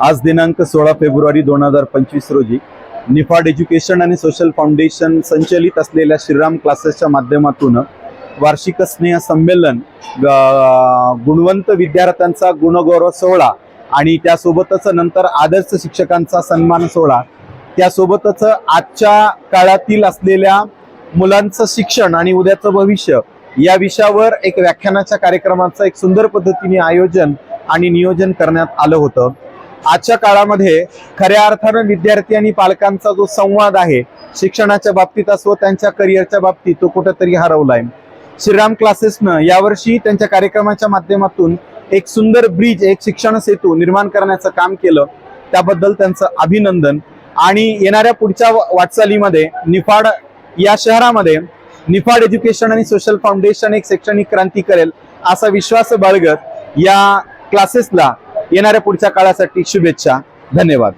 आज दिनांक सोळा फेब्रुवारी दोन हजार पंचवीस रोजी निफाड एज्युकेशन आणि सोशल फाउंडेशन संचलित असलेल्या श्रीराम क्लासेसच्या माध्यमातून वार्षिक स्नेह संमेलन ग- गुणवंत विद्यार्थ्यांचा गुणगौरव सोहळा आणि त्यासोबतच नंतर आदर्श शिक्षकांचा सन्मान सोहळा त्यासोबतच आजच्या काळातील असलेल्या मुलांचं शिक्षण आणि उद्याचं भविष्य या विषयावर एक व्याख्यानाच्या कार्यक्रमाचं एक सुंदर पद्धतीने आयोजन आणि नियोजन करण्यात आलं होतं. आजच्या काळामध्ये खऱ्या अर्थानं विद्यार्थी आणि पालकांचा जो संवाद आहे शिक्षणाच्या बाबतीत असो त्यांच्या करिअरच्या बाबतीत तो कुठेतरी हरवलाय. श्रीराम क्लासेसनं यावर्षी त्यांच्या कार्यक्रमाच्या माध्यमातून एक सुंदर ब्रिज एक शिक्षण सेतू निर्माण करण्याचं काम केलं. त्याबद्दल त्यांचं अभिनंदन. आणि येणाऱ्या पुढच्या वाटचालीमध्ये निफाड या शहरामध्ये निफाड एज्युकेशन आणि सोशल फाउंडेशन एक शैक्षणिक क्रांती करेल असा विश्वास बाळगत या क्लासेसला येणाऱ्या पुढच्या काळासाठी शुभेच्छा. धन्यवाद.